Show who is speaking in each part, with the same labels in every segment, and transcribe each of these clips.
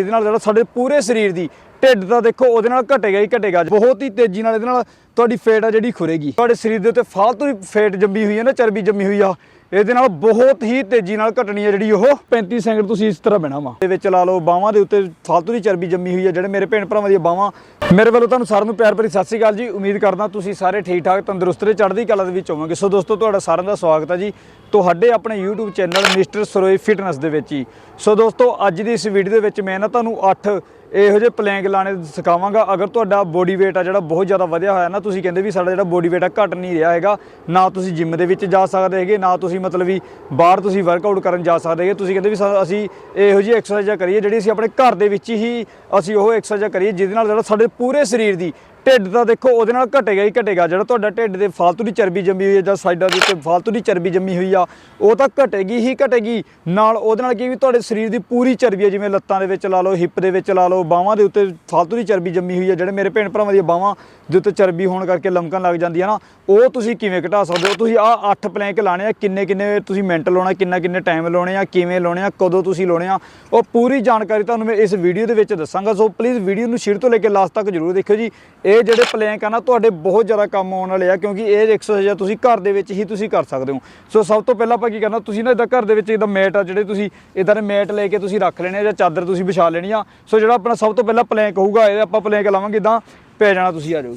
Speaker 1: ਇਹਦੇ ਨਾਲ ਜਿਹੜਾ ਸਾਡੇ ਪੂਰੇ ਸਰੀਰ ਦੀ ਢਿੱਡ ਦਾ ਦੇਖੋ ਉਹਦੇ ਨਾਲ ਘਟੇਗਾ ਹੀ ਘਟੇਗਾ ਬਹੁਤ ਹੀ ਤੇਜ਼ੀ ਨਾਲ ਇਹਦੇ ਨਾਲ ਤੁਹਾਡੀ ਫੇਟ ਆ ਜਿਹੜੀ ਖੁਰੇਗੀ ਤੁਹਾਡੇ ਸਰੀਰ ਦੇ ਉੱਤੇ ਫਾਲਤੂ ਫੇਟ ਜੰਮੀ ਹੋਈ ਹੈ ਨਾ ਚਰਬੀ ਜੰਮੀ ਹੋਈ ਆ ਇਹਦੇ ਨਾਲ ਬਹੁਤ ਹੀ ਤੇਜ਼ੀ ਨਾਲ ਘਟਣੀ ਹੈ ਜਿਹੜੀ ਉਹ 35 ਸੈਕਿੰਡ ਤੁਸੀਂ ਇਸ ਤਰ੍ਹਾਂ ਬਹਿਣਾ ਵਾ ਦੇ ਵਿੱਚ ਲਾ ਲਓ ਬਾਹਾਂ ਦੇ ਉੱਤੇ ਫालतू ਦੀ ਚਰਬੀ ਜੰਮੀ ਹੋਈ ਹੈ ਜਿਹੜੇ ਮੇਰੇ ਭੈਣ ਭਰਾਵਾਂ ਦੀਆਂ ਬਾਹਾਂ ਮੇਰੇ ਵੱਲੋਂ ਤੁਹਾਨੂੰ ਸਾਰਿਆਂ ਨੂੰ ਪਿਆਰ ਭਰੀ ਸਤਿ ਸ੍ਰੀ ਅਕਾਲ ਜੀ ਉਮੀਦ ਕਰਦਾ ਤੁਸੀਂ ਸਾਰੇ ਠੀਕ ਠਾਕ ਤੰਦਰੁਸਤ ਰਹੇ ਚੜ੍ਹਦੀ ਕਲਾ ਦੇ ਵਿੱਚ ਹੋਵੋਗੇ ਸੋ ਦੋਸਤੋ ਤੁਹਾਡਾ ਸਾਰਿਆਂ ਦਾ ਸਵਾਗਤ ਹੈ ਜੀ ਤੁਹਾਡੇ ਆਪਣੇ YouTube channel mister Saroye fitness ਦੇ ਵਿੱਚ ਹੀ ਸੋ ਦੋਸਤੋ ਅੱਜ ਦੀ ਇਸ ਵੀਡੀਓ ਦੇ ਵਿੱਚ ਮੈਂ ਨਾ ਤੁਹਾਨੂੰ 8 ਇਹੋ ਜਿਹੇ ਪਲੈਂਕ ਲਾਣੇ ਸਿਖਾਵਾਂਗਾ ਅਗਰ ਤੁਹਾਡਾ ਬੋਡੀ weight ਆ ਜਿਹੜਾ ਬਹੁਤ ਜ਼ਿਆਦਾ ਵਧਿਆ ਹੋਇਆ ਨਾ ਤੁਸੀਂ ਕਹਿੰਦੇ ਵੀ ਸਾਡਾ ਜਿਹੜਾ ਬੋਡੀ weight ਆ ਘਟ ਨਹੀਂ ਰਿਹਾ ਹੈਗਾ ਨਾ ਤੁਸੀਂ ਜਿਮ ਦੇ ਵਿੱਚ ਜਾ ਸਕਦੇ ਹੈਗੇ ਨਾ ਤੁਸੀਂ ਮਤਲਬ ਵੀ ਬਾਹਰ ਤੁਸੀਂ ਵਰਕਆਊਟ ਕਰਨ ਜਾ ਸਕਦੇ ਹੈਗੇ ਤੁਸੀਂ ਕਹਿੰਦੇ ਵੀ ਅਸੀਂ ਇਹੋ ਜਿਹੀ ਐਕਸਰਸਾਈਜ਼ਾਂ ਕਰੀਏ ਜਿਹੜੀ ਅਸੀਂ ਆਪਣੇ ਘਰ ਦੇ ਵਿੱਚ ਹੀ ਅਸੀਂ ਉਹ ਐਕਸਰਸਾਈਜ਼ਾਂ ਕਰੀਏ ਜਿਹਦੇ ਨਾਲ ਜਿਹੜਾ ਸਾਡੇ ਪੂਰੇ ਸਰੀਰ ਦੀ ਢਿੱਡ ਦਾ ਦੇਖੋ ਉਹਦੇ ਨਾਲ ਘਟੇਗਾ ਹੀ ਘਟੇਗਾ ਜਿਹੜਾ ਤੁਹਾਡਾ ਢਿੱਡ ਦੇ ਫਾਲਤੂ ਦੀ ਚਰਬੀ ਜੰਮੀ ਹੋਈ ਹੈ ਜਾਂ ਸਾਈਡਾਂ ਦੇ ਉੱਤੇ ਫਾਲਤੂ ਦੀ ਚਰਬੀ ਜੰਮੀ ਹੋਈ ਆ ਉਹ ਤਾਂ ਘਟੇਗੀ ਹੀ ਘਟੇਗੀ ਨਾਲ ਉਹਦੇ ਨਾਲ ਕੀ ਵੀ ਤੁਹਾਡੇ ਸਰੀਰ ਦੀ ਪੂਰੀ ਚਰਬੀ ਹੈ ਜਿਵੇਂ ਲੱਤਾਂ ਦੇ ਵਿੱਚ ਲਾ ਲਓ ਹਿੱਪ ਦੇ ਵਿੱਚ ਲਾ ਲਓ ਬਾਹਾਂ ਦੇ ਉੱਤੇ ਫਾਲਤੂ ਦੀ ਚਰਬੀ ਜੰਮੀ ਹੋਈ ਹੈ ਜਿਹੜੇ ਮੇਰੇ ਭੈਣ ਭਰਾਵਾਂ ਦੀਆਂ ਬਾਹਾਂ ਦੇ ਉੱਤੇ ਚਰਬੀ ਹੋਣ ਕਰਕੇ ਲਮਕਣ ਲੱਗ ਜਾਂਦੀ ਹੈ ਨਾ ਉਹ ਤੁਸੀਂ ਕਿਵੇਂ ਘਟਾ ਸਕਦੇ ਹੋ ਤੁਸੀਂ ਆਹ 8 ਪਲੈਂਕ ਲਾਣੇ ਆ ਕਿੰਨੇ ਕਿੰਨੇ ਤੁਸੀਂ ਮਿੰਟ ਲਾਉਣਾ ਕਿੰਨਾ ਕਿੰਨੇ ਟਾਈਮ ਲਾਉਣੇ ਆ ਕਿਵੇਂ ਲਾਉਣੇ ਆ ਕਦੋਂ ਤੁਸੀਂ ਲਾਉਣੇ ਆ ਉਹ ਪੂਰੀ ਜਾਣਕਾਰੀ ਤੁਹਾਨੂੰ ਮੈਂ ਇਸ ਵੀਡੀਓ ਦੇ ਵਿੱਚ ਦੱਸਾਂਗਾ ਸੋ ਪਲੀਜ਼ ਵੀਡੀਓ ਨੂੰ ਸ਼ੁਰੂ ਤੋਂ ਲੈ ਕੇ ਲਾਸਟ ਤੱਕ ਜ਼ਰੂਰ ਦੇਖਿਓ ਜੀ ਇਹ ਇਹ ਜਿਹੜੇ ਪਲੈਂਕ ਆ ਨਾ ਤੁਹਾਡੇ ਬਹੁਤ ਜ਼ਿਆਦਾ ਕੰਮ ਆਉਣ ਵਾਲੇ ਆ ਕਿਉਂਕਿ ਇਹ ਐਕਸਰਸਾਈਜ਼ ਤੁਸੀਂ ਘਰ ਦੇ ਵਿੱਚ ਹੀ ਤੁਸੀਂ ਕਰ ਸਕਦੇ ਹੋ ਸੋ ਸਭ ਤੋਂ ਪਹਿਲਾਂ ਆਪਾਂ ਕੀ ਕਰਨਾ ਤੁਸੀਂ ਨਾ ਇਦਾਂ ਘਰ ਦੇ ਵਿੱਚ ਇਦਾਂ ਮੈਟ ਆ ਜਿਹੜੇ ਤੁਸੀਂ ਇਦਾਂ ਦੇ ਮੈਟ ਲੈ ਕੇ ਤੁਸੀਂ ਰੱਖ ਲੈਣੇ ਆ ਜਾਂ ਚਾਦਰ ਤੁਸੀਂ ਵਿਛਾ ਲੈਣੀ ਆ ਸੋ ਜਿਹੜਾ ਆਪਣਾ ਸਭ ਤੋਂ ਪਹਿਲਾਂ ਪਲੈਂਕ ਹੋਊਗਾ ਇਹ ਆਪਾਂ ਪਲੈਂਕ ਲਾਵਾਂਗੇ ਇਦਾਂ ਪੈ ਜਾਣਾ ਤੁਸੀਂ ਆ ਜਾਓ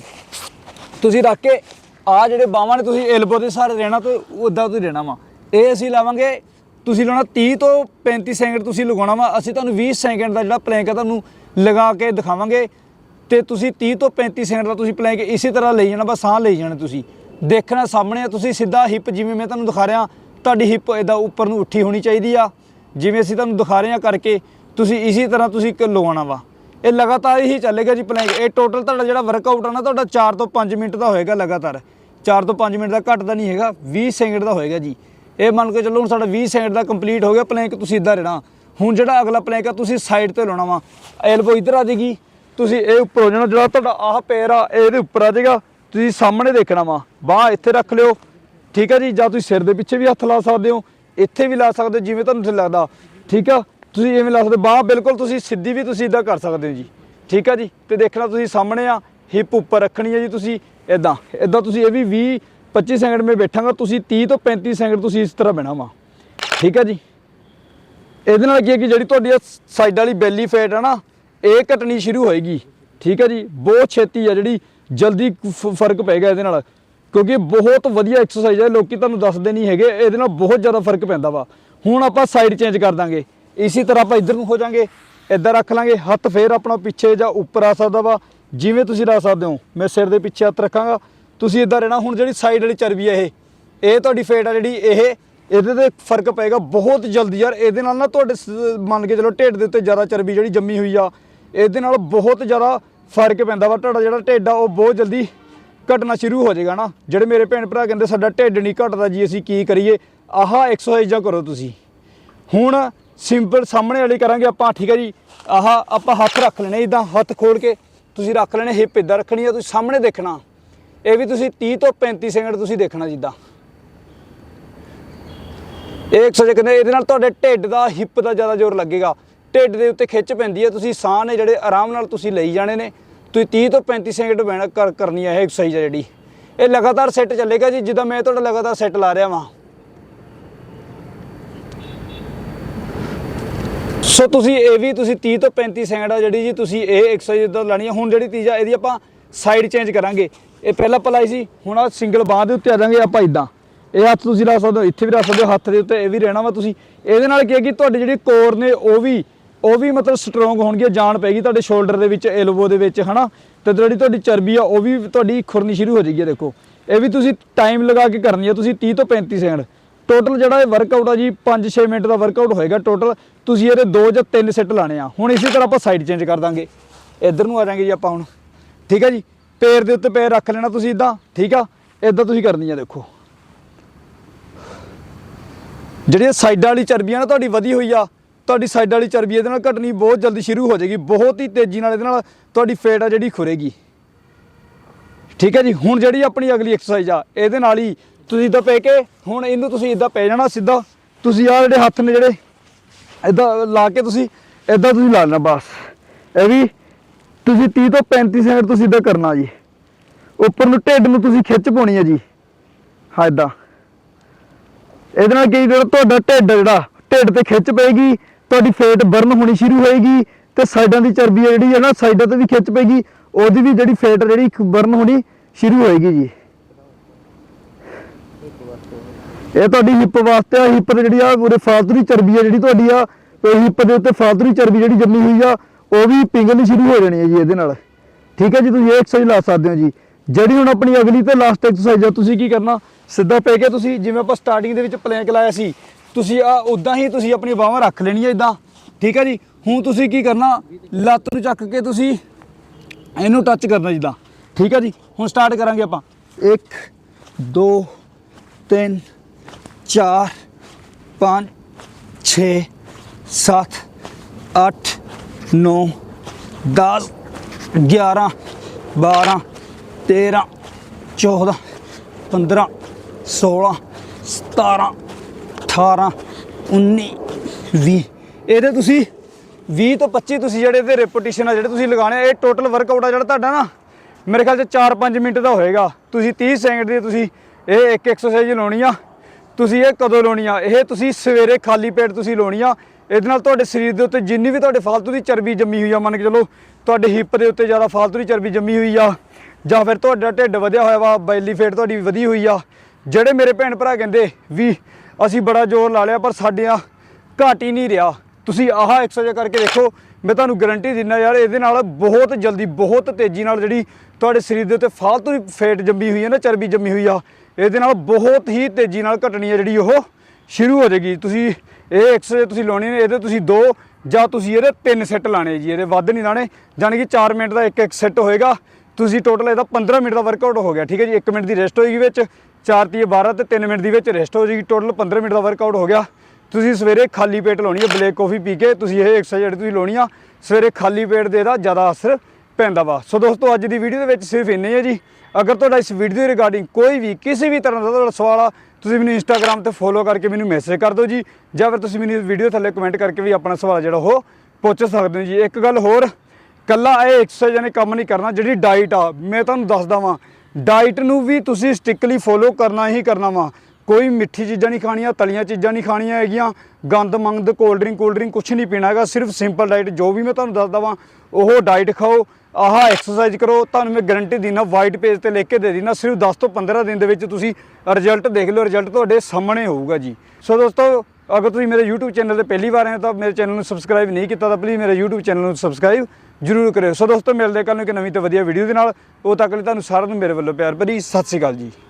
Speaker 1: ਤੁਸੀਂ ਰੱਖ ਕੇ ਆ ਜਿਹੜੇ ਬਾਹਾਂ ਨੇ ਤੁਸੀਂ ਐਲਬੋ ਦੇ ਸਾਰੇ ਰਹਿਣਾ ਤੇ ਉਦਾਂ ਤੁਸੀਂ ਰਹਿਣਾ ਵਾ ਇਹ ਅਸੀਂ ਲਾਵਾਂਗੇ ਤੁਸੀਂ ਲਾਉਣਾ 30 ਤੋਂ 35 ਸੈਕਿੰਡ ਤੁਸੀਂ ਲਗਾਉਣਾ ਵਾ ਅਸੀਂ ਤੁਹਾਨੂੰ 20 ਸੈਕਿੰਡ ਦਾ ਜਿਹੜਾ ਪਲੈਂਕ ਆ ਤੁਹਾਨੂੰ ਲਗਾ ਕੇ ਦਿਖਾਵਾਂਗੇ ਤੇ ਤੁਸੀਂ 30 ਤੋਂ 35 ਸੈਕਿੰਡ ਦਾ ਤੁਸੀਂ ਪਲੈਂਕ ਇਸੇ ਤਰ੍ਹਾਂ ਲਈ ਜਾਣਾ ਬਸ ਸਾਹ ਲਈ ਜਾਣਾ ਤੁਸੀਂ ਦੇਖਣਾ ਸਾਹਮਣੇ ਆ ਤੁਸੀਂ ਸਿੱਧਾ ਹਿੱਪ ਜਿਵੇਂ ਮੈਂ ਤੁਹਾਨੂੰ ਦਿਖਾ ਰਿਹਾ ਤੁਹਾਡੀ ਹਿੱਪ ਇਹਦਾ ਉੱਪਰ ਨੂੰ ਉੱਠੀ ਹੋਣੀ ਚਾਹੀਦੀ ਆ ਜਿਵੇਂ ਅਸੀਂ ਤੁਹਾਨੂੰ ਦਿਖਾ ਰਹੇ ਆ ਕਰਕੇ ਤੁਸੀਂ ਇਸੇ ਤਰ੍ਹਾਂ ਤੁਸੀਂ ਲਵਾਉਣਾ ਵਾ ਇਹ ਲਗਾਤਾਰ ਹੀ ਚੱਲੇਗਾ ਜੀ ਪਲੈਂਕ ਇਹ ਟੋਟਲ ਤੁਹਾਡਾ ਜਿਹੜਾ ਵਰਕਆਊਟ ਆ ਨਾ ਤੁਹਾਡਾ 4 ਤੋਂ 5 ਮਿੰਟ ਦਾ ਹੋਏਗਾ ਲਗਾਤਾਰ 4 ਤੋਂ 5 ਮਿੰਟ ਦਾ ਘੱਟ ਦਾ ਨਹੀਂ ਹੈਗਾ 20 ਸੈਕਿੰਡ ਦਾ ਹੋਏਗਾ ਜੀ ਇਹ ਮੰਨ ਕੇ ਚੱਲੋ ਹੁਣ ਸਾਡਾ 20 ਸੈਕਿੰਡ ਦਾ ਕੰਪਲੀਟ ਹੋ ਗਿਆ ਪਲੈਂਕ ਤੁਸੀਂ ਇਦਾਂ ਰਹਿਣਾ ਹੁਣ ਜਿਹੜਾ ਅਗਲਾ ਪਲੈਂਕ ਆ ਤੁਸੀਂ ਸਾਈਡ ਤੇ ਲਾਉਣਾ ਵਾ ਐਲਬੋ ਇਧਰ ਆ ਜੇਗੀ ਤੁਸੀਂ ਇਹ ਉੱਪਰ ਹੋ ਜਾਣਾ ਜਿਹੜਾ ਤੁਹਾਡਾ ਆਹ ਪੈਰ ਆ ਇਹਦੇ ਉੱਪਰ ਆ ਜਾਏਗਾ ਤੁਸੀਂ ਸਾਹਮਣੇ ਦੇਖਣਾ ਵਾ ਬਾਹ ਇੱਥੇ ਰੱਖ ਲਿਓ ਠੀਕ ਹੈ ਜੀ ਜਾਂ ਤੁਸੀਂ ਸਿਰ ਦੇ ਪਿੱਛੇ ਵੀ ਹੱਥ ਲਾ ਸਕਦੇ ਹੋ ਇੱਥੇ ਵੀ ਲਾ ਸਕਦੇ ਜਿਵੇਂ ਤੁਹਾਨੂੰ ਲੱਗਦਾ ਠੀਕ ਆ ਤੁਸੀਂ ਐਵੇਂ ਲਾ ਸਕਦੇ ਬਾਹ ਬਿਲਕੁਲ ਤੁਸੀਂ ਸਿੱਧੀ ਵੀ ਤੁਸੀਂ ਇਦਾਂ ਕਰ ਸਕਦੇ ਹੋ ਜੀ ਠੀਕ ਆ ਜੀ ਤੇ ਦੇਖਣਾ ਤੁਸੀਂ ਸਾਹਮਣੇ ਆ ਹਿਪ ਉੱਪਰ ਰੱਖਣੀ ਹੈ ਜੀ ਤੁਸੀਂ ਇਦਾਂ ਇਦਾਂ ਤੁਸੀਂ ਇਹ ਵੀ 20 25 ਸੈਕਿੰਡ ਮੇ ਬੈਠਾਂਗਾ ਤੁਸੀਂ 30 ਤੋਂ 35 ਸੈਕਿੰਡ ਤੁਸੀਂ ਇਸ ਤਰ੍ਹਾਂ ਬਹਿਣਾ ਵਾ ਠੀਕ ਆ ਜੀ ਇਹਦੇ ਨਾਲ ਕੀ ਹੈ ਕਿ ਜਿਹੜੀ ਤੁਹਾਡੀ ਸਾਈਡ ਵਾਲੀ ਬੈਲੀ ਫੈਟ ਹੈ ਨਾ ਇਹ ਘਟਣੀ ਸ਼ੁਰੂ ਹੋਏਗੀ ਠੀਕ ਹੈ ਜੀ ਬਹੁਤ ਛੇਤੀ ਆ ਜਿਹੜੀ ਜਲਦੀ ਫਰਕ ਪੈਗਾ ਇਹਦੇ ਨਾਲ ਕਿਉਂਕਿ ਬਹੁਤ ਵਧੀਆ ਐਕਸਰਸਾਈਜ਼ ਹੈ ਲੋਕੀ ਤੁਹਾਨੂੰ ਦੱਸਦੇ ਨਹੀਂ ਹੈਗੇ ਇਹਦੇ ਨਾਲ ਬਹੁਤ ਜ਼ਿਆਦਾ ਫਰਕ ਪੈਂਦਾ ਵਾ ਹੁਣ ਆਪਾਂ ਸਾਈਡ ਚੇਂਜ ਕਰ ਦਾਂਗੇ ਇਸੇ ਤਰ੍ਹਾਂ ਆਪਾਂ ਇੱਧਰ ਨੂੰ ਹੋ ਜਾਾਂਗੇ ਇੱਧਰ ਰੱਖ ਲਾਂਗੇ ਹੱਥ ਫੇਰ ਆਪਣਾ ਪਿੱਛੇ ਜਾਂ ਉੱਪਰ ਆ ਸਕਦਾ ਵਾ ਜਿਵੇਂ ਤੁਸੀਂ ਰੱਖ ਸਕਦੇ ਹੋ ਮੈਂ ਸਿਰ ਦੇ ਪਿੱਛੇ ਹੱਥ ਰੱਖਾਂਗਾ ਤੁਸੀਂ ਇੱਧਰ ਰਹਿਣਾ ਹੁਣ ਜਿਹੜੀ ਸਾਈਡ ਵਾਲੀ ਚਰਬੀ ਹੈ ਇਹ ਇਹ ਤੁਹਾਡੀ ਫੇਟ ਆ ਜਿਹੜੀ ਇਹ ਇਹਦੇ ਤੇ ਫਰਕ ਪਏਗਾ ਬਹੁਤ ਜਲਦੀ ਯਾਰ ਇਹਦੇ ਨਾਲ ਨਾ ਤੁਹਾਡੇ ਮੰਨ ਕੇ ਚਲੋ ਢਿੱਡ ਦੇ ਉੱਤੇ ਜ਼ਿਆਦਾ ਚਰਬੀ ਜਿਹੜੀ ਜੰਮੀ ਹੋਈ ਆ ਇਹਦੇ ਨਾਲ ਬਹੁਤ ਜ਼ਿਆਦਾ ਫਰਕ ਪੈਂਦਾ ਵਾ ਤੁਹਾਡਾ ਜਿਹੜਾ ਢਿੱਡ ਆ ਉਹ ਬਹੁਤ ਜਲਦੀ ਘਟਣਾ ਸ਼ੁਰੂ ਹੋ ਜਾਏਗਾ ਨਾ ਜਿਹੜੇ ਮੇਰੇ ਭੈਣ ਭਰਾ ਕਹਿੰਦੇ ਸਾਡਾ ਢਿੱਡ ਨਹੀਂ ਘਟਦਾ ਜੀ ਅਸੀਂ ਕੀ ਕਰੀਏ ਆਹ ਐਕਸਰਸਾਈਜ਼ਾਂ ਕਰੋ ਤੁਸੀਂ ਹੁਣ ਸਿੰਪਲ ਸਾਹਮਣੇ ਵਾਲੀ ਕਰਾਂਗੇ ਆਪਾਂ ਠੀਕ ਹੈ ਜੀ ਆਹ ਆਪਾਂ ਹੱਥ ਰੱਖ ਲੈਣੇ ਇਦਾਂ ਹੱਥ ਖੋਲ ਕੇ ਤੁਸੀਂ ਰੱਖ ਲੈਣੇ ਹਿੱਪ ਇਦਾਂ ਰੱਖਣੀ ਆ ਤੁਸੀਂ ਸਾਹਮਣੇ ਦੇਖਣਾ ਇਹ ਵੀ ਤੁਸੀਂ 30 ਤੋਂ 35 ਸੈਕਿੰਡ ਤੁਸੀਂ ਦੇਖਣਾ ਜਿੱਦਾਂ ਇਹ ਐਕਸਰਸਾਈਜ਼ ਕਹਿੰਦੇ ਇਹਦੇ ਨਾਲ ਤੁਹਾਡੇ ਢਿੱਡ ਦਾ ਹਿੱਪ ਦਾ ਜ਼ਿਆਦਾ ਜ਼ੋਰ ਲੱਗੇਗਾ ਢਿੱਡ ਦੇ ਉੱਤੇ ਖਿੱਚ ਪੈਂਦੀ ਹੈ ਤੁਸੀਂ ਸਾਹ ਨੇ ਜਿਹੜੇ ਆਰਾਮ ਨਾਲ ਤੁਸੀਂ ਲਈ ਜਾਣੇ ਨੇ ਤੁਸੀਂ 30 ਤੋਂ 35 ਸੈਕਿੰਡ ਬੈਣਾ ਕਰ ਕਰਨੀ ਹੈ ਇਹ ਐਕਸਰਸਾਈਜ਼ ਹੈ ਜਿਹੜੀ ਇਹ ਲਗਾਤਾਰ ਸੈੱਟ ਚੱਲੇਗਾ ਜੀ ਜਿੱਦਾਂ ਮੈਂ ਤੁਹਾਡਾ ਲਗਾਤਾਰ ਸੈੱਟ ਲਾ ਰਿਹਾ ਵਾਂ ਸੋ ਤੁਸੀਂ ਇਹ ਵੀ ਤੁਸੀਂ 30 ਤੋਂ 35 ਸੈਕਿੰਡ ਆ ਜਿਹੜੀ ਜੀ ਤੁਸੀਂ ਇਹ ਐਕਸਰਸਾਈਜ਼ ਇਦਾਂ ਲਾਣੀ ਹੈ ਹੁਣ ਜਿਹੜੀ ਤੀਜਾ ਇਹਦੀ ਆਪਾਂ ਸਾਈਡ ਚੇਂਜ ਕਰਾਂਗੇ ਇਹ ਪਹਿਲਾਂ ਪਲਾਈ ਸੀ ਹੁਣ ਆ ਸਿੰਗਲ ਬਾਹ ਦੇ ਉੱਤੇ ਆ ਜਾਾਂਗੇ ਆਪਾਂ ਇਦਾਂ ਇਹ ਹੱਥ ਤੁਸੀਂ ਰੱਖ ਸਕਦੇ ਹੋ ਇੱਥੇ ਵੀ ਰੱਖ ਸਕਦੇ ਹੋ ਹੱਥ ਦੇ ਉੱਤੇ ਇਹ ਵੀ ਰਹਿਣਾ ਵਾ ਤੁਸੀਂ ਇਹਦੇ ਨਾਲ ਕੀ ਹੈ ਕਿ ਤੁਹਾਡੇ ਜਿਹੜੇ ਕੋਰ ਨੇ ਉਹ ਵੀ ਉਹ ਵੀ ਮਤਲਬ ਸਟਰੋਂਗ ਹੋਣਗੇ ਜਾਨ ਪੈਗੀ ਤੁਹਾਡੇ ਸ਼ੋਲਡਰ ਦੇ ਵਿੱਚ ਐਲਬੋ ਦੇ ਵਿੱਚ ਹਨਾ ਤੇ ਜਿਹੜੀ ਤੁਹਾਡੀ ਚਰਬੀ ਆ ਉਹ ਵੀ ਤੁਹਾਡੀ ਖੁਰਨੀ ਸ਼ੁਰੂ ਹੋ ਜਾਈਏ ਦੇਖੋ ਇਹ ਵੀ ਤੁਸੀਂ ਟਾਈਮ ਲਗਾ ਕੇ ਕਰਨੀ ਆ ਤੁਸੀਂ 30 ਤੋਂ 35 ਸੈਕਿੰਡ ਟੋਟਲ ਜਿਹੜਾ ਇਹ ਵਰਕਆਊਟ ਆ ਜੀ 5-6 ਮਿੰਟ ਦਾ ਵਰਕਆਊਟ ਹੋਏਗਾ ਟੋਟਲ ਤੁਸੀਂ ਇਹਦੇ 2 ਜਾਂ 3 ਸੈੱਟ ਲਾਣੇ ਆ ਹੁਣ ਇਸੇ ਤਰ੍ਹਾਂ ਆਪਾਂ ਸਾਈਡ ਚੇਂਜ ਕਰ ਦਾਂਗੇ ਇੱਧਰ ਨੂੰ ਆ ਜਾਾਂਗੇ ਜੀ ਆਪਾਂ ਹੁਣ ਠੀਕ ਹੈ ਜੀ ਪੈਰ ਦੇ ਉੱਤੇ ਪੈਰ ਰੱਖ ਲੈਣਾ ਤੁਸੀਂ ਇਦਾਂ ਠੀਕ ਆ ਇਦਾਂ ਤੁਸੀਂ ਕਰਨੀ ਆ ਦੇਖੋ ਜਿਹੜੀ ਸਾਈਡਾਂ ਵਾਲੀ ਚਰਬੀਆਂ ਨੇ ਤੁਹਾਡੀ ਵਧੀ ਹੋਈ ਆ ਤੁਹਾਡੀ ਸਾਈਡ ਵਾਲੀ ਚਰਬੀ ਇਹਦੇ ਨਾਲ ਘਟਣੀ ਬਹੁਤ ਜਲਦੀ ਸ਼ੁਰੂ ਹੋ ਜਾਏਗੀ ਬਹੁਤ ਹੀ ਤੇਜ਼ੀ ਨਾਲ ਇਹਦੇ ਨਾਲ ਤੁਹਾਡੀ ਫੇਟ ਆ ਜਿਹੜੀ ਖੁਰੇਗੀ ਠੀਕ ਹੈ ਜੀ ਹੁਣ ਜਿਹੜੀ ਆਪਣੀ ਅਗਲੀ ਐਕਸਰਸਾਈਜ਼ ਆ ਇਹਦੇ ਨਾਲ ਹੀ ਤੁਸੀਂ ਇਦਾਂ ਪੈ ਕੇ ਹੁਣ ਇਹਨੂੰ ਤੁਸੀਂ ਇਦਾਂ ਪੈ ਜਾਣਾ ਸਿੱਧਾ ਤੁਸੀਂ ਆ ਜਿਹੜੇ ਹੱਥ ਨੇ ਜਿਹੜੇ ਇਦਾਂ ਲਾ ਕੇ ਤੁਸੀਂ ਇਦਾਂ ਤੁਸੀਂ ਲਾ ਲੈਣਾ ਬਸ ਇਹ ਵੀ ਤੁਸੀਂ 30 ਤੋਂ 35 ਸੈਕਿੰਡ ਤੁਸੀਂ ਇਦਾਂ ਕਰਨਾ ਜੀ ਉੱਪਰ ਨੂੰ ਢਿੱਡ ਨੂੰ ਤੁਸੀਂ ਖਿੱਚ ਪਾਉਣੀ ਹੈ ਜੀ ਹਾਂ ਇਦਾਂ ਇਹਦੇ ਨਾਲ ਕੀ ਜਿਹੜਾ ਤੁਹਾਡਾ ਢਿੱਡ ਜਿਹੜਾ ਢਿੱਡ ਤੇ ਖਿੱਚ ਪਏਗੀ ਤੁਹਾਡੀ ਫੇਟ ਬਰਨ ਹੋਣੀ ਸ਼ੁਰੂ ਹੋਏਗੀ ਤੇ ਸਾਈਡਾਂ ਦੀ ਚਰਬੀ ਜਿਹੜੀ ਹੈ ਨਾ ਸਾਈਡਾਂ ਤੇ ਵੀ ਖਿੱਚ ਪੈਗੀ ਉਹਦੀ ਵੀ ਜਿਹੜੀ ਫੇਟ ਜਿਹੜੀ ਬਰਨ ਹੋਣੀ ਸ਼ੁਰੂ ਹੋਏਗੀ ਜੀ ਇਹ ਤੁਹਾਡੀ ਹਿੱਪ ਵਾਸਤੇ ਆ ਹਿੱਪ ਤੇ ਜਿਹੜੀ ਆ ਉਹਦੇ ਫਾਲਤੂ ਦੀ ਚਰਬੀ ਆ ਜਿਹੜੀ ਤੁਹਾਡੀ ਆ ਤੇ ਹਿੱਪ ਦੇ ਉੱਤੇ ਫਾਲਤੂ ਦੀ ਚਰਬੀ ਜਿਹੜੀ ਜੰਮੀ ਹੋਈ ਆ ਉਹ ਵੀ ਪਿੰਗਲਣੀ ਸ਼ੁਰੂ ਹੋ ਜਾਣੀ ਹੈ ਜੀ ਇਹਦੇ ਨਾਲ ਠੀਕ ਹੈ ਜੀ ਤੁਸੀਂ ਇਹ ਐਕਸਰਸਾਈਜ਼ ਲਾ ਸਕਦੇ ਹੋ ਜੀ ਜਿਹੜੀ ਹੁਣ ਆਪਣੀ ਅਗਲੀ ਤੇ ਲਾਸਟ ਐਕਸਰਸਾਈਜ਼ ਆ ਤੁਸੀਂ ਕੀ ਕਰਨਾ ਸਿੱਧਾ ਪੈ ਕੇ ਤੁਸੀਂ ਜਿਵੇਂ ਆਪਾਂ ਸਟਾਰਟਿੰਗ ਦੇ ਵਿੱਚ ਪਲੈਂਕ ਲਾਇਆ ਸੀ ਤੁਸੀਂ ਆ ਉਦਾਂ ਹੀ ਤੁਸੀਂ ਆਪਣੀ ਬਾਹਾਂ ਰੱਖ ਲੈਣੀ ਹੈ ਇਦਾਂ ਠੀਕ ਹੈ ਜੀ ਹੁਣ ਤੁਸੀਂ ਕੀ ਕਰਨਾ ਲੱਤ ਨੂੰ ਚੱਕ ਕੇ ਤੁਸੀਂ ਇਹਨੂੰ ਟੱਚ ਕਰਨਾ ਜਿੱਦਾਂ ਠੀਕ ਹੈ ਜੀ ਹੁਣ ਸਟਾਰਟ ਕਰਾਂਗੇ ਆਪਾਂ 1 2 3 4 5 6 7 8 9 10 11 12 13 14 15 16 17 18 19 20 ਇਹਦੇ ਤੁਸੀਂ 20 ਤੋਂ 25 ਤੁਸੀਂ ਜਿਹੜੇ ਇਹਦੇ ਰੈਪੀਟੀਸ਼ਨ ਆ ਜਿਹੜੇ ਤੁਸੀਂ ਲਗਾਣੇ ਇਹ ਟੋਟਲ ਵਰਕਆਊਟ ਆ ਜਿਹੜਾ ਤੁਹਾਡਾ ਨਾ ਮੇਰੇ ਖਿਆਲ ਚ 4-5 ਮਿੰਟ ਦਾ ਹੋਏਗਾ ਤੁਸੀਂ 30 ਸੈਕਿੰਡ ਦੀ ਤੁਸੀਂ ਇਹ ਇੱਕ ਐਕਸਰਸਾਈਜ਼ ਲਾਉਣੀ ਆ ਤੁਸੀਂ ਇਹ ਕਦੋਂ ਲਾਉਣੀ ਆ ਇਹ ਤੁਸੀਂ ਸਵੇਰੇ ਖਾਲੀ ਪੇਟ ਤੁਸੀਂ ਲਾਉਣੀ ਆ ਇਹਦੇ ਨਾਲ ਤੁਹਾਡੇ ਸਰੀਰ ਦੇ ਉੱਤੇ ਜਿੰਨੀ ਵੀ ਤੁਹਾਡੇ ਫालतू ਦੀ ਚਰਬੀ ਜੰਮੀ ਹੋਈ ਆ ਮੰਨ ਕੇ ਚੱਲੋ ਤੁਹਾਡੇ ਹਿੱਪ ਦੇ ਉੱਤੇ ਜ਼ਿਆਦਾ ਫालतू ਦੀ ਚਰਬੀ ਜੰਮੀ ਹੋਈ ਆ ਜਾਂ ਫਿਰ ਤੁਹਾਡਾ ਢਿੱਡ ਵਧਿਆ ਹੋਇਆ ਵਾ ਬੈਲੀ ਫੇਟ ਤੁਹਾਡੀ ਵਧੀ ਹੋਈ ਆ ਜਿਹੜੇ ਮੇਰੇ ਭੈਣ ਭਰਾ ਕਹਿੰਦੇ ਵੀ ਅਸੀਂ ਬੜਾ ਜ਼ੋਰ ਲਾ ਲਿਆ ਪਰ ਸਾਡਿਆਂ ਘਾਟ ਹੀ ਨਹੀਂ ਰਿਹਾ ਤੁਸੀਂ ਆਹ ਐਕਸਰਸਾਈਜ਼ ਕਰਕੇ ਦੇਖੋ ਮੈਂ ਤੁਹਾਨੂੰ ਗਾਰੰਟੀ ਦਿੰਦਾ ਯਾਰ ਇਹਦੇ ਨਾਲ ਬਹੁਤ ਜਲਦੀ ਬਹੁਤ ਤੇਜ਼ੀ ਨਾਲ ਜਿਹੜੀ ਤੁਹਾਡੇ ਸਰੀਰ ਦੇ ਉੱਤੇ ਫਾਲਤੂ ਦੀ ਫੈਟ ਜੰਮੀ ਹੋਈ ਹੈ ਨਾ ਚਰਬੀ ਜੰਮੀ ਹੋਈ ਆ ਇਹਦੇ ਨਾਲ ਬਹੁਤ ਹੀ ਤੇਜ਼ੀ ਨਾਲ ਘਟਣੀ ਹੈ ਜਿਹੜੀ ਉਹ ਸ਼ੁਰੂ ਹੋ ਜਾਏਗੀ ਤੁਸੀਂ ਇਹ ਐਕਸਰਸਾਈਜ਼ ਤੁਸੀਂ ਲਾਉਣੀ ਨੇ ਇਹਦੇ ਤੁਸੀਂ ਦੋ ਜਾਂ ਤੁਸੀਂ ਇਹਦੇ ਤਿੰਨ ਸੈੱਟ ਲਾਣੇ ਜੀ ਇਹਦੇ ਵੱਧ ਨਹੀਂ ਲਾਣੇ ਯਾਨੀ ਕਿ 4 ਮਿੰਟ ਦਾ ਇੱਕ ਇੱਕ ਸੈੱਟ ਹੋਏਗਾ ਤੁਸੀਂ ਟੋਟਲ ਇਹਦਾ 15 ਮਿੰਟ ਦਾ ਵਰਕਆਊਟ ਹੋ ਗਿਆ ਠੀਕ ਹੈ ਜੀ 1 ਮਿੰਟ ਦੀ ਰੈਸਟ ਹੋਏਗੀ ਵਿੱਚ 4 ਤੀਏ 12 ਤੇ 3 ਮਿੰਟ ਦੀ ਵਿੱਚ ਰੈਸਟ ਹੋ ਜੇਗੀ ਟੋਟਲ 15 ਮਿੰਟ ਦਾ ਵਰਕਆਊਟ ਹੋ ਗਿਆ ਤੁਸੀਂ ਸਵੇਰੇ ਖਾਲੀ ਪੇਟ ਲਾਉਣੀ ਹੈ ਬਲੈਕ ਕਾਫੀ ਪੀ ਕੇ ਤੁਸੀਂ ਇਹ ਐਕਸਰਸਾਈਜ਼ ਤੁਸੀਂ ਲਾਉਣੀ ਆ ਸਵੇਰੇ ਖਾਲੀ ਪੇਟ ਦੇ ਦਾ ਜ਼ਿਆਦਾ ਅਸਰ ਪੈਂਦਾ ਵਾ ਸੋ ਦੋਸਤੋ ਅੱਜ ਦੀ ਵੀਡੀਓ ਦੇ ਵਿੱਚ ਸਿਰਫ ਇੰਨੇ ਹੈ ਜੀ ਅਗਰ ਤੁਹਾਡਾ ਇਸ ਵੀਡੀਓ ਰਿਗਾਰਡਿੰਗ ਕੋਈ ਵੀ ਕਿਸੇ ਵੀ ਤਰ੍ਹਾਂ ਦਾ ਤੁਹਾਡਾ ਸਵਾਲ ਆ ਤੁਸੀਂ ਮੈਨੂੰ ਇੰਸਟਾਗ੍ਰam ਤੇ ਫੋਲੋ ਕਰਕੇ ਮੈਨੂੰ ਮੈਸੇਜ ਕਰ ਦਿਓ ਜੀ ਜਾਂ ਫਿਰ ਤੁਸੀਂ ਮੈਨੂੰ ਵੀਡੀਓ ਥੱਲੇ ਕਮੈਂਟ ਕਰਕੇ ਵੀ ਆਪਣਾ ਸਵਾਲ ਜਿਹੜਾ ਉਹ ਪੁੱਛ ਸਕਦੇ ਹੋ ਜੀ ਇੱਕ ਗੱਲ ਹੋਰ ਕੱਲਾ ਇਹ ਐਕਸਰਸਾਈਜ਼ ਨੇ ਕੰਮ ਨਹੀਂ ਕਰਨਾ ਜਿਹੜੀ ਡਾਈਟ ਆ ਮੈਂ ਤੁਹਾਨੂੰ ਦੱਸਦਾ ਵਾਂ ਡਾਈਟ ਨੂੰ ਵੀ ਤੁਸੀਂ ਸਟ੍ਰਿਕਲੀ ਫੋਲੋ ਕਰਨਾ ਹੀ ਕਰਨਾ ਵਾ ਕੋਈ ਮਿੱਠੀ ਚੀਜ਼ਾਂ ਨਹੀਂ ਖਾਣੀਆਂ ਤਲੀਆਂ ਚੀਜ਼ਾਂ ਨਹੀਂ ਖਾਣੀਆਂ ਹੈਗੀਆਂ ਗੰਦ ਮੰਗਦ ਕੋਲਡ ਡਰਿੰਕ ਕੋਲਡ ਡਰਿੰਕ ਕੁਝ ਨਹੀਂ ਪੀਣਾ ਹੈਗਾ ਸਿਰਫ ਸਿੰਪਲ ਡਾਈਟ ਜੋ ਵੀ ਮੈਂ ਤੁਹਾਨੂੰ ਦੱਸਦਾ ਵਾਂ ਉਹ ਡਾਈਟ ਖਾਓ ਆਹ ਐਕਸਰਸਾਈਜ਼ ਕਰੋ ਤੁਹਾਨੂੰ ਮੈਂ ਗਾਰੰਟੀ ਦਿੰਦਾ ਵਾਈਟ ਪੇਜ ਤੇ ਲਿਖ ਕੇ ਦੇ ਦਿੰਦਾ ਸਿਰਫ 10 ਤੋਂ 15 ਦਿਨ ਦੇ ਵਿੱਚ ਤੁਸੀਂ ਰਿਜ਼ਲਟ ਦੇਖ ਲਓ ਰਿਜ਼ਲਟ ਤੁਹਾਡੇ ਸਾਹਮਣੇ ਹੋਊਗਾ ਜੀ ਸੋ ਦੋਸਤੋ ਅਗਰ ਤੁਸੀਂ ਮੇਰੇ YouTube ਚੈਨਲ ਤੇ ਪਹਿਲੀ ਵਾਰ ਆਏ ਹੋ ਤਾਂ ਮੇਰੇ ਚੈਨਲ ਨੂੰ ਸਬਸਕ੍ਰਾਈਬ ਨਹੀਂ ਕੀਤਾ ਤਾਂ ਪਲੀਜ਼ ਮੇਰੇ YouTube ਚੈਨਲ ਨੂੰ ਸਬਸਕ੍ਰਾਈਬ ਜ਼ਰੂਰ ਕਰਿਓ ਸੋ ਦੋਸਤੋ ਮਿਲਦੇ ਕੱਲ ਨੂੰ ਇੱਕ ਨਵੀਂ ਤੇ ਵਧੀਆ ਵੀਡੀਓ ਦੇ ਨਾਲ ਉਹ ਤੱਕ ਲਈ ਤੁਹਾਨੂੰ ਸਾਰਿਆਂ ਨੂੰ ਮੇਰੇ ਵੱਲੋਂ ਪਿਆਰ ਭਰੀ ਸਤਿ ਸ਼੍ਰੀ ਅਕਾਲ ਜੀ